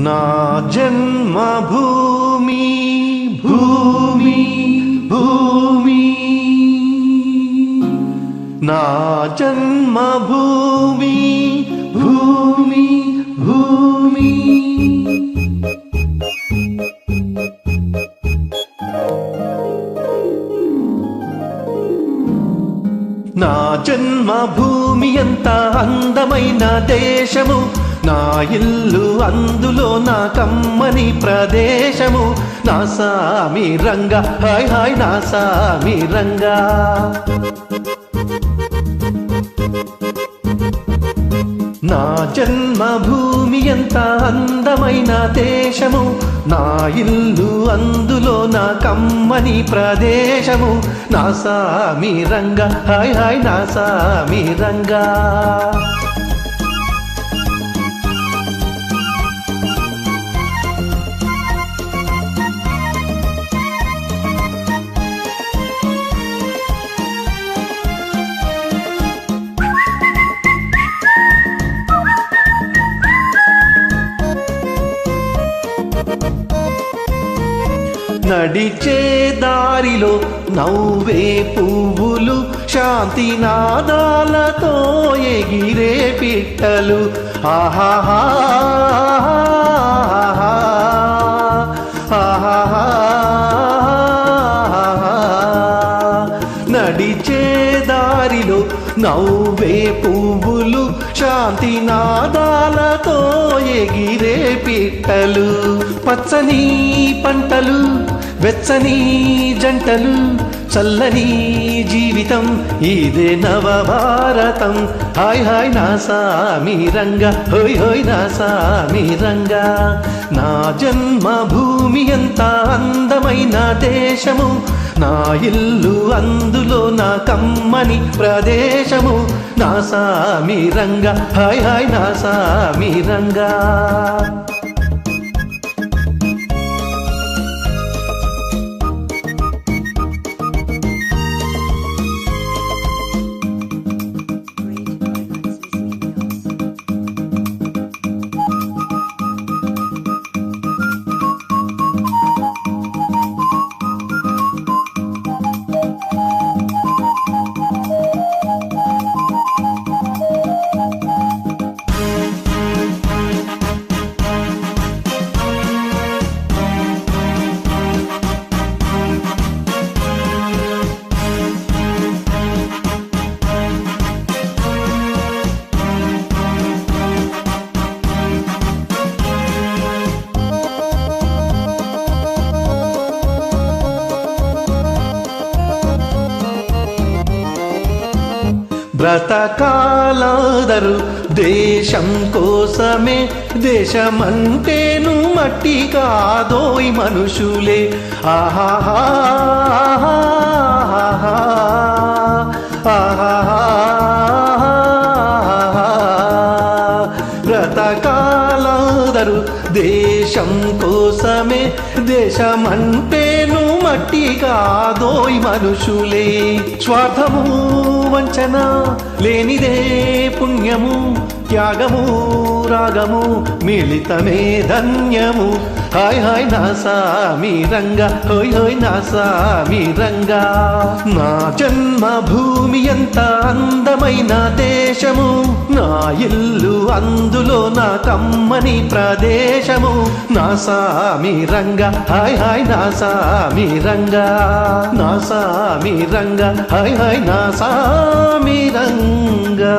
నా జన్మభూమి భూమి భూమి. నా జన్మభూమి భూమి భూమి. నా జన్మభూమి ఎంత అందమైన దేశము. నా ఇల్లు అందులో నా కమ్మని ప్రదేశము. నా సామి రంగ హాయ్ హాయ్ నా సామి రంగా. నా జన్మభూమి ఎంత అందమైన దేశము. నా ఇల్లు అందులో నా కమ్మని ప్రదేశము. నా సామి రంగ హాయ్ హాయ్ నా సామి రంగా. నడిచే దారిలో నవ్వే పువ్వులు శాంతి నాదాలతో ఎగిరే పిట్టలు. ఆహాహా. నడిచే నవ్వే పువ్వులు శాంతి నాదాలతో ఎగిరే పిట్టలు పచ్చని పంటలు వెచ్చని జంటలు చల్లని జీవితం. ఇదే నవభారతం. హాయ్ హాయ్ నా సామి రంగా. హోయ్ హోయ్ నా సామి రంగా. నా జన్మభూమి ఎంత అందమైన దేశము. నా ఇల్లు అందులో నా కమ్మని ప్రదేశము. నా సామి రంగా హాయ్ హాయ్ నా సామి రంగా. బ్రతకాలాదరు దేశం కోసమే దేశమంటేను మట్టి కాదోయ్ మనుషులే. ఆహా బ్రతకాలాదరు దేశం కోసమే దేశమంటేను మట్టి కాదోయ్ మనుషులే. స్వార్థము వంచన లేనిదే పుణ్యము త్యాగము రాగము మిళితమే ధన్యము. హాయ్ హాయ్ నా సామి రంగా హోయ్ హోయ్ నా సామి రంగా. నా జన్మభూమి ఎంత అందమైన దేశము నా ఇల్లు అందులో నా కమ్మని దేశము నా సామి రంగా హాయ్ హాయ్ నా సామి రంగా నా సామి రంగా హాయ్ హాయ్ నా సామి రంగా.